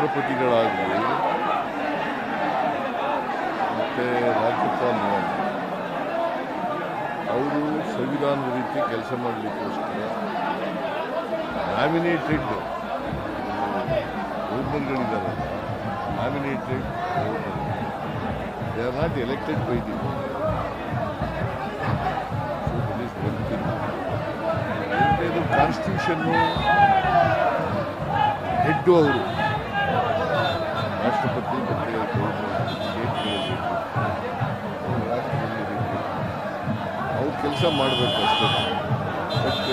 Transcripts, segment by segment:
ರಾಷ್ಟ್ರಪತಿಗಳಾಗಲಿ, ಮತ್ತು ರಾಜ್ಯಪಾಲರು ಅವರು ಸಂವಿಧಾನದ ರೀತಿ ಕೆಲಸ ಮಾಡಲಿಕ್ಕೋಸ್ಕರ nominated ಗೌರ್ಮೆಂಟ್ಗಳಿದ್ದಾರೆ. Nominated they are not elected by the constitution head ಅವರು. ಅವ್ರು ಕೆಲಸ ಮಾಡಬೇಕು ಅಷ್ಟೇ. ಬಟ್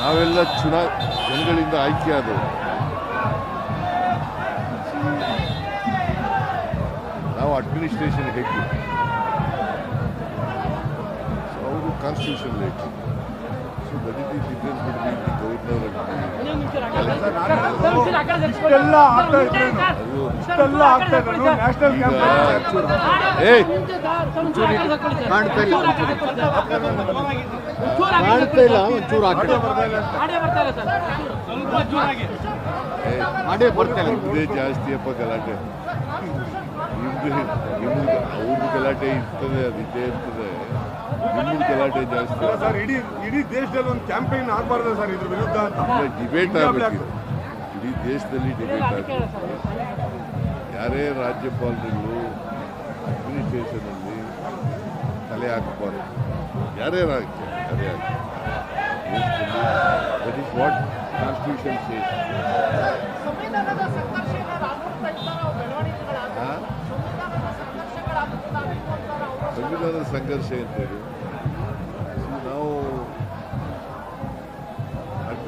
ನಾವೆಲ್ಲ ಚುನಾ, ಜನಗಳಿಂದ ಆಯ್ಕೆಯಾದವರು ನಾವು ಅಡ್ಮಿನಿಸ್ಟ್ರೇಷನ್ ಹೇಗೆ? ಅವರು ಕಾನ್ಸ್ಟಿಟ್ಯೂಷನ್ ಹೆಡ್ ಇಷ್ಟೆಲ್ಲ ಆಗ್ತಾ ಇದ್ರೇನು? ಇಷ್ಟೆಲ್ಲ ಆಗ್ತಾ ಇದ್ರು ನ್ಯಾಷನಲ್ ಕಾಣ್ತಾ ಇಲ್ಲ ಕಾಣ್ತಾ ಇಲ್ಲ ಒಂಚೂರು ಮಾಡೇ ಬರ್ತಾ ಇದೇ ಜಾಸ್ತಿ ಅಪ್ಪ ಗಲಾಟೆ. ನಿಮ್ದು ನಿಮ್ದು ಅವ್ರದ್ದು ಗಲಾಟೆ ಇರ್ತದೆ ಅದಿದ್ದೇ ಇರ್ತದೆ. ನಿಮ್ದು ಗಲಾಟೆ ಜಾಸ್ತಿ ಸರ್ ಇಡೀ ಇಡೀ ದೇಶದಲ್ಲಿ ಒಂದು ಕ್ಯಾಂಪೇನ್ ಆಗ್ಬಾರ್ದು ಸರ್ ಇದ್ರ ವಿರುದ್ಧ ಡಿಬೇಟ್ ಆಗಬೇಕು. ಇಡೀ ದೇಶದಲ್ಲಿ ಡಿಬೇಟ್ ಆಗಬೇಕು. ಯಾರೇ ರಾಜ್ಯಪಾಲರುಗಳು ಅಡ್ಮಿನಿಸ್ಟ್ರೇಷನಲ್ಲಿ ತಲೆ ಹಾಕಬಾರ್ದು. ಯಾರೇ ರಾಜ್ಯ ಯಾರೇ ಆಗಲಿ that is what constitution says ಸಂವಿಧಾನದ ಸಂಘರ್ಷ ಏನಾದ್ರು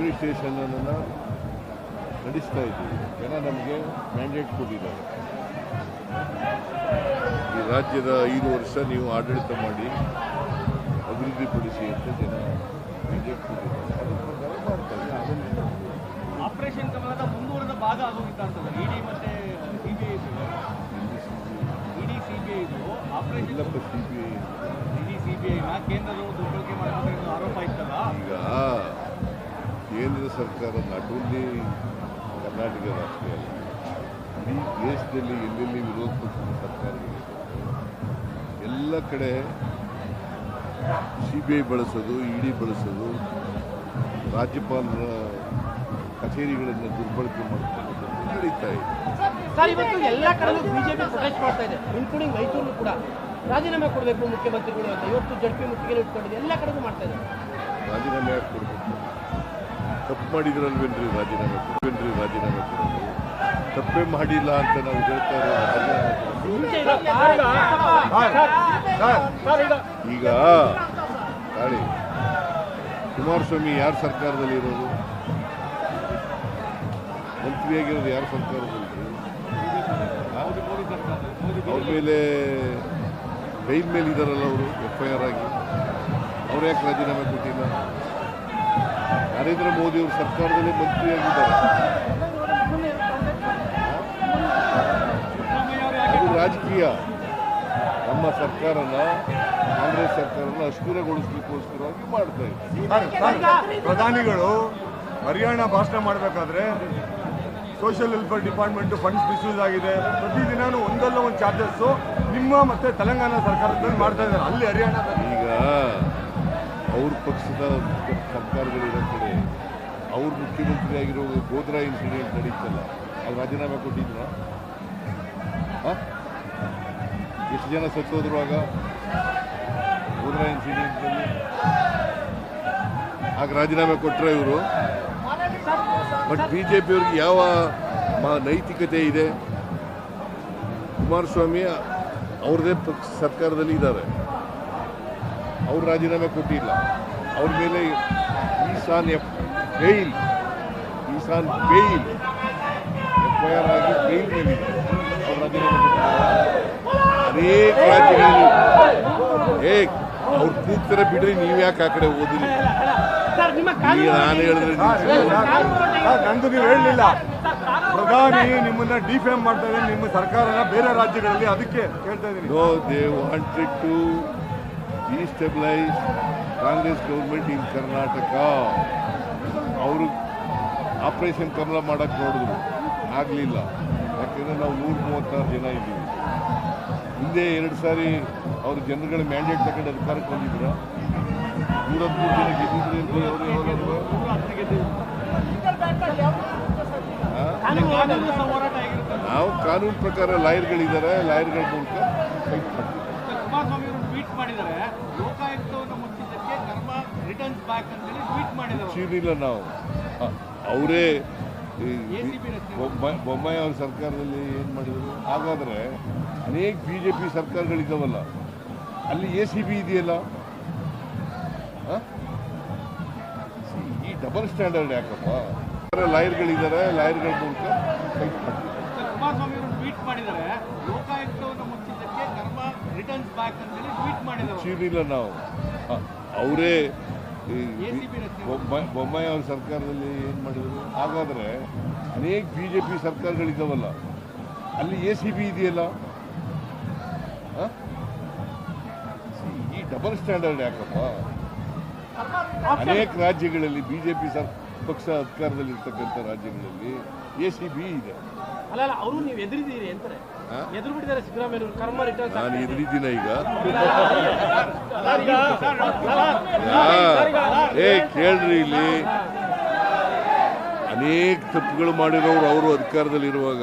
ಅಡ್ಮಿನಿಸ್ಟ್ರೇಷನನ್ನು ನಡೆಸ್ತಾ ಇದ್ದೀವಿ. ಜನ ನಮಗೆ ಮ್ಯಾಂಡೇಟ್ ಕೊಟ್ಟಿದ್ದಾರೆ. ಈ ರಾಜ್ಯದ ಐದು ವರ್ಷ ನೀವು ಆಡಳಿತ ಮಾಡಿ ಅಭಿವೃದ್ಧಿಪಡಿಸಿ ಅಂತ ಜನ ಮ್ಯಾಂಡೇಟ್ ಕೊಟ್ಟಿದ್ದಾರೆ. ಆಪರೇಷನ್ ಕಮಲದ ಮುಂದುವರೆದ ಭಾಗ ಆಗೋಗಿತ್ತ ಇಡಿ ಮತ್ತೆ ಸಿಬಿಐ ಸಿಬಿಐ ಆಪರೇಷನ್ ಕೇಂದ್ರದವರು ದುರ್ಬಳಕೆ ಮಾಡ್ತಾರೆ ಅನ್ನೋ ಆರೋಪ ಇತ್ತಲ್ಲ. ಈಗ ಕೇಂದ್ರ ಸರ್ಕಾರ ನಾಟ್ ಓನ್ಲಿ ಕರ್ನಾಟಕ ರಾಷ್ಟ್ರೀಯ ಅಲ್ಲ. ಇಡೀ ದೇಶದಲ್ಲಿ ಎಲ್ಲೆಲ್ಲಿ ವಿರೋಧ ಪಕ್ಷದ ಸರ್ಕಾರ ಎಲ್ಲ ಕಡೆ ಸಿ ಬಿ ಐ ಬಳಸೋದು ಇಡಿ ಬಳಸೋದು ರಾಜ್ಯಪಾಲರ ಕಚೇರಿಗಳನ್ನು ದುರ್ಬಳಕೆ ಮಾಡಿಕೊಂಡು ನಡೀತಾ ಇದೆ. ಸರ್ ಇವತ್ತು ಎಲ್ಲ ಕಡೆಯೂ ಬಿಜೆಪಿ ಪ್ರೊಟೆಸ್ಟ್ ಮಾಡ್ತಾ ಇದೆ ಇನ್ಕ್ಲೂಡಿಂಗ್ ಮೈಸೂರು ಕೂಡ. ರಾಜೀನಾಮೆ ಕೊಡಬೇಕು ಮುಖ್ಯಮಂತ್ರಿಗಳು ಅಂತ. ಇವತ್ತು ಜಡ್ಪಿ ಮುತ್ತಿಗೆ ಇಟ್ಕೊಂಡಿದೆ. ಎಲ್ಲ ಕಡೆಗೂ ಮಾಡ್ತಾ ಇದೆ. ರಾಜೀನಾಮೆ ಕೊಡಬೇಕು? ತಪ್ಪು ಮಾಡಿದ್ರಲ್ವೇನ್ರಿ ರಾಜೀನಾಮೆ? ಕೊಡ್ಬೇನ್ರಿ ರಾಜೀನಾಮೆ ಕೊಡೋದು? ತಪ್ಪೇ ಮಾಡಿಲ್ಲ ಅಂತ ನಾವು ಹೇಳ್ತಾ ಇರೋದು ಈಗ, ತಾಳಿ, ಕುಮಾರಸ್ವಾಮಿ ಯಾರ ಸರ್ಕಾರದಲ್ಲಿ ಇರೋದು? ಮಂತ್ರಿಯಾಗಿರೋದು ಯಾರ ಸರ್ಕಾರದಲ್ಲಿ? ಅವ್ರ ಮೇಲೆ ಬೈಲ್ ಮೇಲೆ ಇದ್ದಾರಲ್ಲ ಅವರು, ಎಫ್ ಐ ಆರ್ ಆಗಿ. ಅವ್ರು ಯಾಕೆ ರಾಜೀನಾಮೆ ಕೊಟ್ಟಿಲ್ಲ? ನರೇಂದ್ರ ಮೋದಿ ಅವರು ಸರ್ಕಾರದಲ್ಲಿ ಮಂತ್ರಿಯಾಗಿದ್ದಾರೆ. ಅದು ರಾಜಕೀಯ. ನಮ್ಮ ಸರ್ಕಾರನ ಕಾಂಗ್ರೆಸ್ ಸರ್ಕಾರನ ಅಸ್ಥಿರಗೊಳಿಸ್ಲಿಕ್ಕೋಸ್ಕರವಾಗಿ ಮಾಡ್ತಾ ಇದೆ. ಸರ್, ಸರ್, ಪ್ರಧಾನಿಗಳು ಹರಿಯಾಣ ಭಾಷಣ ಮಾಡಬೇಕಾದ್ರೆ social welfare department funds misuse ಆಗಿದೆ. ಪ್ರತಿದಿನಾನು ಒಂದಲ್ಲ ಒಂದು ಚಾರ್ಜಸ್ಸು ನಿಮ್ಮ ಮತ್ತೆ ತೆಲಂಗಾಣ ಸರ್ಕಾರದಲ್ಲಿ ಮಾಡ್ತಾ ಇದ್ದಾರೆ. ಅಲ್ಲಿ ಹರಿಯಾಣ ಈಗ ಅವ್ರ ಪಕ್ಷದ ಸರ್ಕಾರದಲ್ಲಿರೋ ಕಡೆ ಅವ್ರ ಮುಖ್ಯಮಂತ್ರಿ ಆಗಿರೋ ಗೋದ್ರಾ ಇನ್ಸಿಡೆಂಟ್ ನಡೀತಲ್ಲ, ಅವ್ರು ರಾಜೀನಾಮೆ ಕೊಟ್ಟಿದ್ರ? ಎಷ್ಟು ಜನ ಸತ್ತೋದ್ರು ಆಗ? ಗೋದ್ರಾ ಇನ್ಸಿಡೆಂಟ್ನಲ್ಲಿ ಆಗ ರಾಜೀನಾಮೆ ಕೊಟ್ಟರೆ ಇವರು? ಬಟ್ ಬಿ ಜೆ ಪಿಯವ್ರಿಗೆ ಯಾವ ನೈತಿಕತೆ ಇದೆ? ಕುಮಾರಸ್ವಾಮಿ ಅವ್ರದೇ ಪಕ್ಷ ಸರ್ಕಾರದಲ್ಲಿ ಇದ್ದಾರೆ. ಅವ್ರು ರಾಜೀನಾಮೆ ಕೊಟ್ಟಿಲ್ಲ. ಅವ್ರ ಮೇಲೆ ಈಶಾನ್ ಎಫ್ ಬೇಯಿಲ್ ಈಶಾನ್ ಬೇಯಿಲ್ ಎಫ್ ಐ ಆರ್ ಆಗಿ ಬೇಯಿಲ್ ಮೇಲೆ ಅವ್ರ ರಾಜೀನಾಮೆ ಕೊಟ್ಟಿಲ್ಲ ಅನೇಕ ರಾಜ್ಯಗಳಲ್ಲಿ. ಏ ಅವ್ರು ಕೂಗ್ತಾರೆ ಬಿಡ್ರಿ ನೀವು ಯಾಕೆ ಆ ಕಡೆ ಓದಿರಿ? ನಾನು ಹೇಳಿದ್ರೆ ನಂದು ನೀವು ಹೇಳಲಿಲ್ಲ. ಪ್ರಧಾನಿ ನಿಮ್ಮನ್ನ ಡಿಫೇಮ್ ಮಾಡ್ತಾ ಇದ್ದಾರೆ. ನಿಮ್ಮ ಸರ್ಕಾರನ ಬೇರೆ ರಾಜ್ಯಗಳಲ್ಲಿ ಅದಕ್ಕೆ ಹೇಳ್ತಾ ಇದ್ದೀನಿ. Destabilize Congress government in Karnataka. ಅವರು ಆಪ್ರೇಷನ್ ಕಮಲ ಮಾಡೋಕ್ಕೆ ನೋಡಿದ್ರು. ಆಗಲಿಲ್ಲ. ಯಾಕೆಂದರೆ ನಾವು ನೂರ ಮೂವತ್ತಾರು ಜನ ಇದ್ದೀವಿ. ಹಿಂದೆ ಎರಡು ಸಾರಿ ಅವ್ರ ಜನಗಳ ಮ್ಯಾಂಡೇಟ್ ತಗೊಂಡು ಅಧಿಕಾರಕ್ಕೆ ಬಂದಿದ್ರು. ನೂರತ್ಮೂರು ಮೂರು ಜನ ಗೆದ್ದಿದ್ರು ಅವರು ಯಾವಾಗಾದ್ರು? ನಾವು ಕಾನೂನು ಪ್ರಕಾರ ಲಾಯರ್ಗಳಿದ್ದಾರೆ ಲಾಯರ್ಗಳ ಮೂಲಕ ಫೈಟ್ ಮಾಡ್ತೀವಿ. ಟ್ವೀಟ್ ಮಾಡಿದ್ದಾರೆ. ಲೋಕಾಯುಕ್ತವನ್ನು ಮುಚ್ಚಿದ್ದಕ್ಕೆ ಕರ್ಮ ರಿಟರ್ನ್ಸ್ ಬ್ಯಾಕ್ ಅಂತ ಹೇಳಿ ಟ್ವೀಟ್ ಮಾಡಿದ್ದಾರೆ. ಚೀನಿಲ್ಲ ನಾವು. ಅವರೇ ಬೊಮ್ಮಾಯಿ ಅವ್ರ ಸರ್ಕಾರದಲ್ಲಿ ಏನು ಮಾಡಿದ್ರು? ಹಾಗಾದರೆ ಅನೇಕ ಬಿ ಜೆ ಪಿ ಸರ್ಕಾರಗಳಿದ್ದಾವಲ್ಲ ಅಲ್ಲಿ ಎ ಸಿ ಬಿ ಇದೆಯಲ್ಲ? ಈ ಡಬಲ್ ಸ್ಟ್ಯಾಂಡರ್ಡ್ ಯಾಕಪ್ಪ? ಲಾಯರ್ಗಳಿದ್ದಾರೆ ಲಾಯರ್ಗಳ ಮೂಲಕ ಟ್ವೀಟ್ ಮಾಡಿದ್ದಾರೆ. ಲೋಕಾಯುಕ್ತವನ್ನು ರಿಟರ್ನ್ಸ್ ಬ್ಯಾಕ್ ಅಂತ ಹೇಳಿ ಟ್ವೀಟ್ ಮಾಡಿದ್ರು ಚೀರಿಲ್ಲ ನಾವು. ಅವರೇ ಬೊಮ್ಮಾಯಿ ಅವ್ರ. ಸರ್ಕಾರದಲ್ಲಿ ಏನು ಮಾಡಿದ್ರು? ಹಾಗಾದರೆ ಅನೇಕ ಬಿ ಜೆ ಪಿ ಸರ್ಕಾರಗಳಿದ್ದಾವಲ್ಲ ಅಲ್ಲಿ ಎ ಸಿ ಬಿ ಇದೆಯಲ್ಲ? ಈ ಡಬಲ್ ಸ್ಟ್ಯಾಂಡರ್ಡ್ ಯಾಕಪ್ಪ? ಅನೇಕ ರಾಜ್ಯಗಳಲ್ಲಿ ಬಿ ಜೆ ಪಿ ಸರ್ ಪಕ್ಷ ಅಧಿಕಾರದಲ್ಲಿರ್ತಕ್ಕಂಥ ರಾಜ್ಯಗಳಲ್ಲಿ ಎ ಸಿ ಬಿ ಇದೆ. ಅಲ್ಲ ಅಲ್ಲ ಅವರು ನೀವು ಎದುರಿದ್ದೀರಿ ಅಂತಾರೆ. ನಾನು ಎದುರಿದ್ದೀನ ಈಗ. ಏ ಕೇಳ್ರಿ ಇಲ್ಲಿ. ಅನೇಕ ತಪ್ಪುಗಳು ಮಾಡಿರೋರು ಅವರು ಅಧಿಕಾರದಲ್ಲಿರುವಾಗ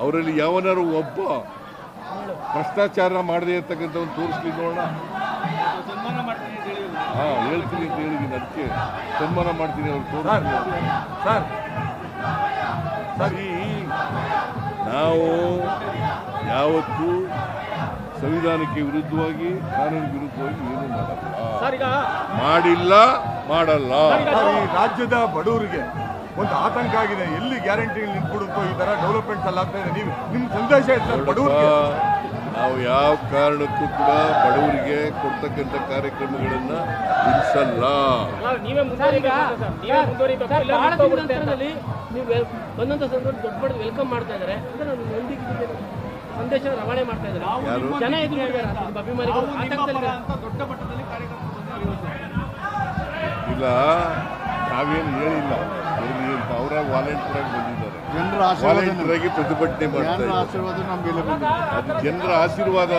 ಅವರಲ್ಲಿ ಯಾವನಾರು ಒಬ್ಬ ಭ್ರಷ್ಟಾಚಾರ ಮಾಡದೇ ಇರ್ತಕ್ಕಂಥವ್ನು ಒಂದು ತೋರಿಸ್ಲಿ ನೋಡೋಣ. ಸನ್ಮಾನ ಮಾಡ್ತೀನಿ ಅಂತ ಹೇಳಿ ಹಾ ಹೇಳ್ತೀನಿ ಅಂತ ಹೇಳಿದ್ದೀನಿ ಅದಕ್ಕೆ ಸನ್ಮಾನ ಮಾಡ್ತೀನಿ ಅವ್ರು ಸರಿ ನಾವು ಯಾವತ್ತೂ ಸಂವಿಧಾನಕ್ಕೆ ವಿರುದ್ಧವಾಗಿ ಕಾನೂನು ವಿರುದ್ಧವಾಗಿ ಏನು ಮಾಡಲ್ಲ. ಸರ್ ಈಗ ಮಾಡಿಲ್ಲ ಮಾಡಲ್ಲ. ಈ ರಾಜ್ಯದ ಬಡವರಿಗೆ ಒಂದು ಆತಂಕ ಆಗಿದೆ. ಎಲ್ಲಿ ಗ್ಯಾರಂಟಿ ನಿಂತ್ಬಿಡುತ್ತೋ ಈ ತರ ಡೆವಲಪ್ಮೆಂಟ್ ಎಲ್ಲ ಆಗ್ತಾ ಇದೆ. ನೀವು ನಿಮ್ ಸಂದೇಶ ಬಡವರಿಗೆ. ನಾವು ಯಾವ ಕಾರಣಕ್ಕೂ ಕೂಡ ಬಡವರಿಗೆ ಕೊಡ್ತಕ್ಕಂಥ ಕಾರ್ಯಕ್ರಮಗಳನ್ನ ನಿಲ್ಲಿಸಲ್ಲ ನೀವೇ ಬಂದಂತ ಸಂದರ್ಭ ದೊಡ್ಡ ವೆಲ್ಕಮ್ ಮಾಡ್ತಾ ಇದ್ದಾರೆ. ಸಂದೇಶ ರವಾನೆ ಮಾಡ್ತಾ ಇದ್ದಾರೆ? ಜನ ಎದುರು ಅಭಿಮಾನಿಗಳು ದೊಡ್ಡ ಮಟ್ಟದಲ್ಲಿ ಕಾರ್ಯಕ್ರಮ ಇಲ್ಲ ನಾವೇನು ಹೇಳಿಲ್ಲ. ಅವರ ವಾಲಂಟಿಯರ್ ಆಗಿ ಬಂದಿದ್ದಾರೆ. ಜನರ ಆಶೀರ್ವಾದ ವಾಲಂಟಿಯರ್ ಆಗಿ ಪ್ರತಿಭಟನೆ ಮಾಡ್ತಾರೆ ಜನರ ಆಶೀರ್ವಾದ ನಮಗೆ ಬಂದಿದೆ. ಅದು ಜನರ ಆಶೀರ್ವಾದ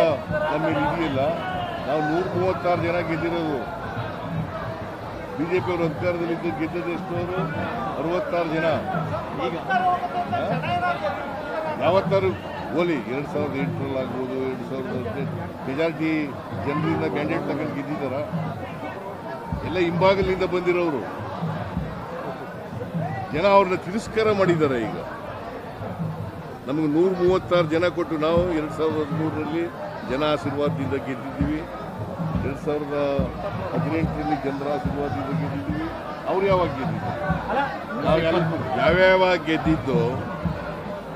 ನಮ್ಮಲ್ಲಿ ಇದೆಯಲ್ಲ. ನಾವು ನೂರ ಮೂವತ್ತಾರು ಜನ ಗೆದ್ದಿರೋದು. ಬಿಜೆಪಿ ಅವರು ಅಧಿಕಾರದಲ್ಲಿದ್ದು ಇದ್ದು ಎಷ್ಟು? ಅವರು ಅರವತ್ತಾರು ಜನ. ಈಗ. ಯಾವತ್ತಾರು? ಓಲಿ ಎರಡು ಸಾವಿರದ ಎಂಟರಲ್ಲಿ ಆಗ್ಬೋದು ಎರಡು ಸಾವಿರದ ಹದಿನೆಂಟು. ಮೆಜಾರಿಟಿ ಜನರಿಂದ ಕ್ಯಾಂಡಿಡೇಟ್ ತಗೊಂಡು ಗೆದ್ದಿದ್ದಾರ? ಎಲ್ಲ ಹಿಂಭಾಗಲಿಂದ ಬಂದಿರೋರು ಜನ ಅವ್ರನ್ನ ತಿರಸ್ಕಾರ ಮಾಡಿದ್ದಾರೆ ಈಗ. ನಮಗೆ ನೂರ ಮೂವತ್ತಾರು ಜನ ಕೊಟ್ಟು ನಾವು ಎರಡು ಸಾವಿರದ ಹದಿಮೂರರಲ್ಲಿ ಜನ ಆಶೀರ್ವಾದದಿಂದ ಗೆದ್ದಿದ್ದೀವಿ. ಎರಡು ಸಾವಿರದ ಹದಿನೆಂಟರಲ್ಲಿ ಜನರ ಆಶೀರ್ವಾದದಿಂದ ಗೆದ್ದಿದ್ದೀವಿ. ಅವ್ರು ಯಾವಾಗ ಗೆದ್ದಿದ್ದು? ಯಾವ್ಯಾವಾಗ ಯಾವ್ಯಾವ ಗೆದ್ದಿದ್ದು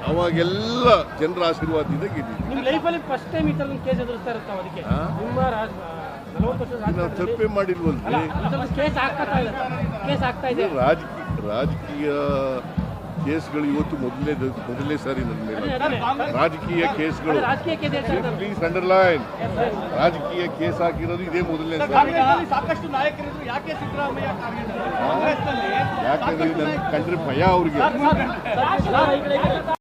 ಅವಾಗೆಲ್ಲ ಜನರ ಆಶೀರ್ವಾದದಿಂದ ಗೆದ್ದಿದ್ದೀವಿ ನಿಮ್ಮ ಲೈಫಲ್ಲಿ ಫಸ್ಟ್ ಟೈಮ್ ಈ ಥರದ ಕೇಸ್ ಎದುರಿಸ್ತಾ ಇರುತ್ತೆ ಅದಕ್ಕೆ ಹಾ? ನಿಮ್ಮ ರಾಜ ನಲವತ್ತು ವರ್ಷದ ನಾವು ರಾಜಕಾರಣದಲ್ಲಿ ತಪ್ಪೇ ಮಾಡಿಲ್ವಲ್ರಿ ಕೇಸ್ ಆಗ್ತಾ ಇದೆ ಕೇಸ್ ಆಗ್ತಾ ಇದೆ ರಾಜಕೀಯ ರಾಜಕೀಯ ಕೇಸ್ಗಳು ಇವತ್ತು ಮೊದಲನೇ ಮೊದಲನೇ ಸಾರಿ ನನ್ನ ಮೇಲೆ. ರಾಜಕೀಯ ಕೇಸ್ಗಳು ರಾಜಕೀಯ ಕೇಸ್ ಹೇಳ್ತಾ ಇದ್ದಾರೆ ಪ್ಲೀಸ್ ಅಂಡರ್ಲೈನ್ ರಾಜಕೀಯ ಕೇಸ್ ಹಾಕಿರೋದು ಇದೇ ಮೊದಲನೇ ಸಾರಿ ಕಾಂಗ್ರೆಸ್ನಲ್ಲಿ ಸಾಕಷ್ಟು ನಾಯಕರಿದ್ರು ಯಾಕೆ ಸಿದ್ದರಾಮಯ್ಯ ಟಾರ್ಗೆಟ್ ಕಾಂಗ್ರೆಸ್ನಲ್ಲಿ ಯಾಕಂದ್ರೆ ಕಂಡ್ರೆ ಭಯ ಅವ್ರಿಗೆ